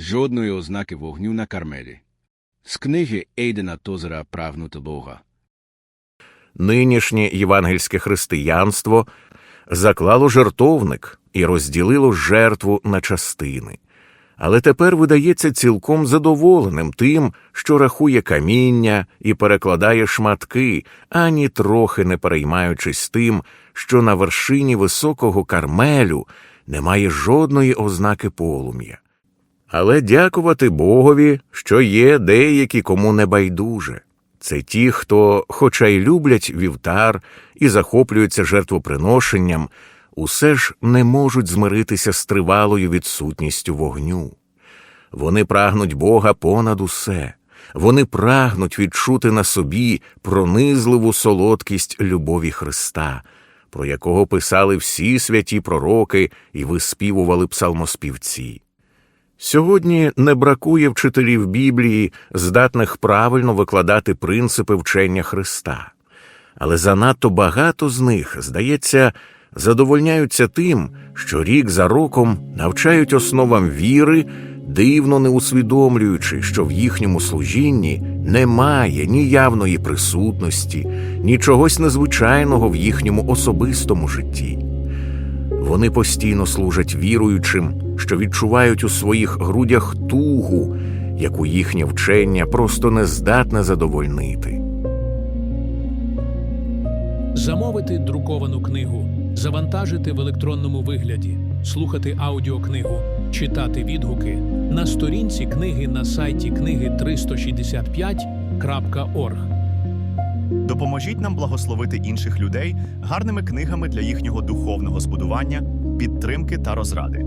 Жодної ознаки вогню на Кармелі. З книги Ейдена Тозера Прагнути Бога. Нинішнє євангельське християнство заклало жертовник і розділило жертву на частини. Але тепер видається цілком задоволеним тим, що рахує каміння і перекладає шматки, ані трохи не переймаючись тим, що на вершині високого кармелю немає жодної ознаки полум'я. Але дякувати Богові, що є деякі, кому не байдуже. Це ті, хто, хоча й люблять вівтар і захоплюються жертвоприношенням, усе ж не можуть змиритися з тривалою відсутністю вогню. Вони прагнуть Бога понад усе, вони прагнуть відчути на собі пронизливу солодкість любові Христа, про якого писали всі святі пророки і виспівували псалмоспівці. Сьогодні не бракує вчителів Біблії, здатних правильно викладати принципи вчення Христа. Але занадто багато з них, здається, задовольняються тим, що рік за роком навчають основам віри, дивно не усвідомлюючи, що в їхньому служінні немає ні явної присутності, ні чогось незвичайного в їхньому особистому житті. Вони постійно служать віруючим, що відчувають у своїх грудях тугу, яку їхнє вчення просто не здатне задовольнити. Замовити друковану книгу, завантажити в електронному вигляді, слухати аудіокнигу, читати відгуки на сторінці книги на сайті книги 365.org. Допоможіть нам благословити інших людей гарними книгами для їхнього духовного збудування, підтримки та розради.